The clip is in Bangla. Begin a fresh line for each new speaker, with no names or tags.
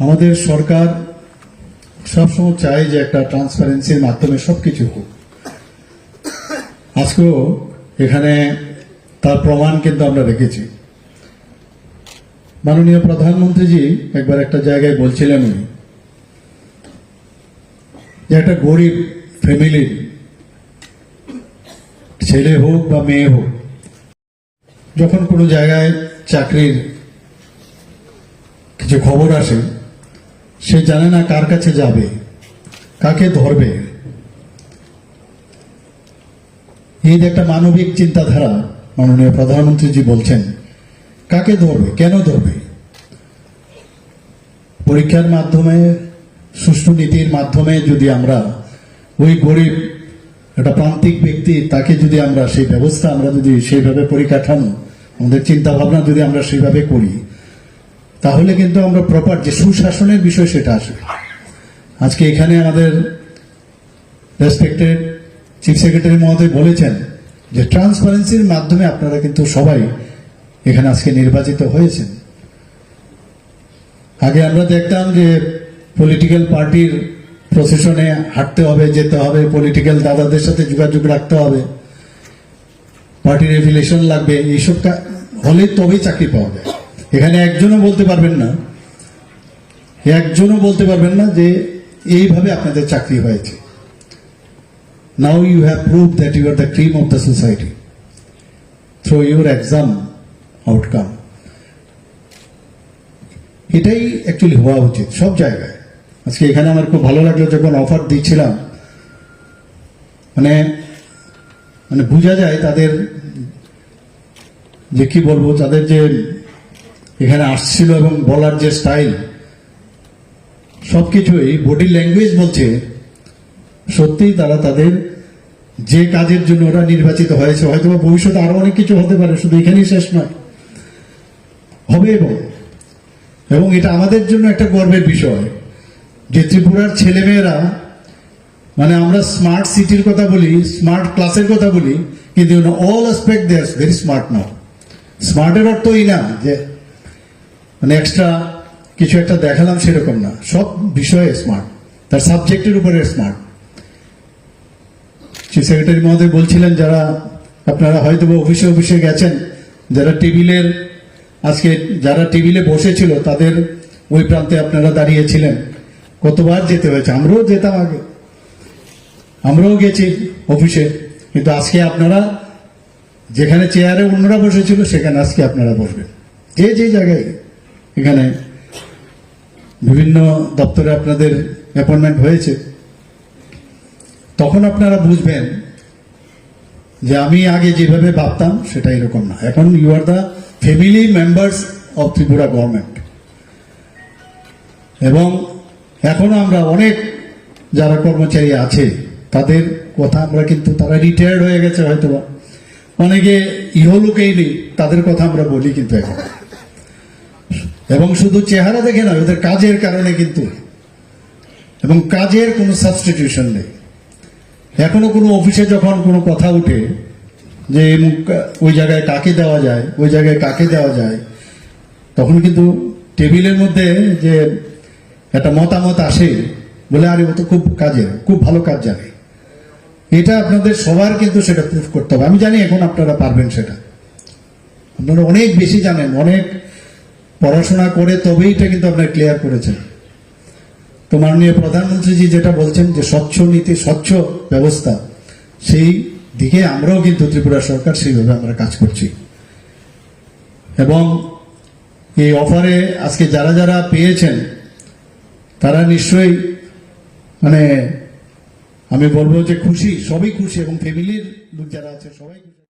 আমাদের সরকার সবসময় চায় যে একটা ট্রান্সপারেন্সির মাধ্যমে সবকিছু হোক। আজকেও এখানে তার প্রমাণ কিন্তু আমরা রেখেছি মাননীয় প্রধানমন্ত্রীজি একবার একটা জায়গায় বলছিলেন উনি যে একটা গরিব ফ্যামিলির ছেলে হোক বা মেয়ে হোক, যখন কোনো জায়গায় চাকরির কিছু খবর আসে সে জানে না কার কাছে যাবে, কাকে ধরবে। এই একটা মানবিক চিন্তাধারা, মাননীয় প্রধানমন্ত্রীজি বলছেন। কাকে ধরবে, কেন ধরবে? পরীক্ষার মাধ্যমে, সুষ্ঠু নীতির মাধ্যমে যদি আমরা ওই গরিব, একটা প্রান্তিক ব্যক্তি, তাকে যদি আমরা সেই ব্যবস্থা, আমরা যদি সেইভাবে পরিকাঠামো, আমাদের চিন্তা ভাবনা যদি আমরা সেইভাবে করি তাহলে কিন্তু আমরা প্রপার যে সুশাসনের বিষয় সেটা আসবে। আজকে এখানে আমাদের রেসপেক্টেড চিফ সেক্রেটারি মহোদয় বলেছেন যে ট্রান্সপারেন্সির মাধ্যমে আপনারা কিন্তু সবাই এখানে আজকে নির্বাচিত হয়েছেন। আগে আমরা দেখতাম যে পলিটিক্যাল পার্টির প্রসেশনে হাঁটতে হবে, যেতে হবে পলিটিক্যাল দাদাদের সাথে যোগাযোগ রাখতে হবে পার্টির এফিলেশন লাগবে এইসব কা- হলে তবেই চাকরি পাওয়া যায়। এখানে একজনও বলতে পারবেন না। একজনও বলতে পারবেন না যে এইভাবে আপনাদের চাকরি হয়েছে। Now you have prove that you are the cream of the society through your exam outcome এটাই অ্যাকচুয়ালি হওয়া উচিত সব জায়গায়। আজকে এখানে আমার খুব ভালো লাগল যখন অফার দিচ্ছিলাম মানে মানে বোঝা যায় তাদের যে কি বলব, তাদের যে এখানে আসছিল এবং বলার যে স্টাইল সবকিছুই বডি ল্যাঙ্গুয়েজ বলছে, সত্যিই তারা তাদের যে কাজের জন্য ওরা নির্বাচিত হয়েছে হয়তো ভবিষ্যতে আরও অনেক কিছু হতে পারে, শুধু এখানেই শেষ নয়। হবে এবং এবং এটা আমাদের জন্য একটা গর্বের বিষয় যে ত্রিপুরার ছেলেমেয়েরা মানে আমরা স্মার্ট সিটির কথা বলি স্মার্ট ক্লাসের কথা বলি, কিন্তু all aspect they are very smart now স্মার্টের অর্থই না যে মানে এক্সট্রা কিছু একটা দেখালাম সেরকম না। সব বিষয়ে স্মার্ট তার সাবজেক্টের উপরে স্মার্ট চিফ সেক্রেটারি মহোদয় বলছিলেন যারা, আপনারা হয়তো অফিসে অফিসে গেছেন, যারা টেবিলের, আজকে যারা টেবিলে বসেছিল, তাদের ওই প্রান্তে আপনারা দাঁড়িয়েছিলেন। কতবার যেতে হয়েছে? আমরাও যেতাম আগে। আমরাও গেছি অফিসে কিন্তু আজকে আপনারা, যেখানে চেয়ারে অন্যরা বসেছিল, সেখানে আজকে আপনারা বসবেন। যে যে জায়গায় এখানে বিভিন্ন দপ্তরে আপনাদের অ্যাপয়েন্টমেন্ট হয়েছে। তখন আপনারা বুঝবেন যে আমি আগে যেভাবে ভাবতাম সেটা এরকম না। এখন you are the family members of Tripura government এবং এখনও আমরা অনেক যারা কর্মচারী আছে, তাদের কথা আমরা কিন্তু তারা রিটায়ার্ড হয়ে গেছে হয়তোবা। অনেকে ইহলোকেই নেই, তাদের কথা আমরা বলি কিন্তু এখন। এবং শুধু চেহারা দেখে নয় ওদের কাজের কারণে কিন্তু। এবং কাজের কোনো সাবস্টিটিউশন নেই। এখনও কোনো অফিসে যখন কোনো কথা উঠে যে ওই জায়গায় কাকে দেওয়া যায়, ওই জায়গায় কাকে দেওয়া যায়, তখন কিন্তু টেবিলের মধ্যে যে একটা মতামত আসে বলে, আরে, ও তো খুব কাজের, খুব ভালো কাজ জানে। এটা আপনাদের সবার কিন্তু সেটা প্রুফ করতে হবে। আমি জানি এখন আপনারা পারবেন সেটা। আপনারা অনেক বেশি জানেন, অনেক পড়াশোনা করে তবেই এটা কিন্তু আপনারা ক্লিয়ার করেছেন। তো মাননীয় প্রধানমন্ত্রীজি যেটা বলছেন যে স্বচ্ছ নীতি, স্বচ্ছ ব্যবস্থা, সেই দিকে আমরাও কিন্তু ত্রিপুরা সরকার সেইভাবে আমরা কাজ করছি। এবং এই অফারে আজকে যারা যারা পেয়েছেন, তারা নিশ্চয়ই মানে আমি বলব যে খুশি, সবই খুশি এবং ফ্যামিলির লোক যারা আছে সবাই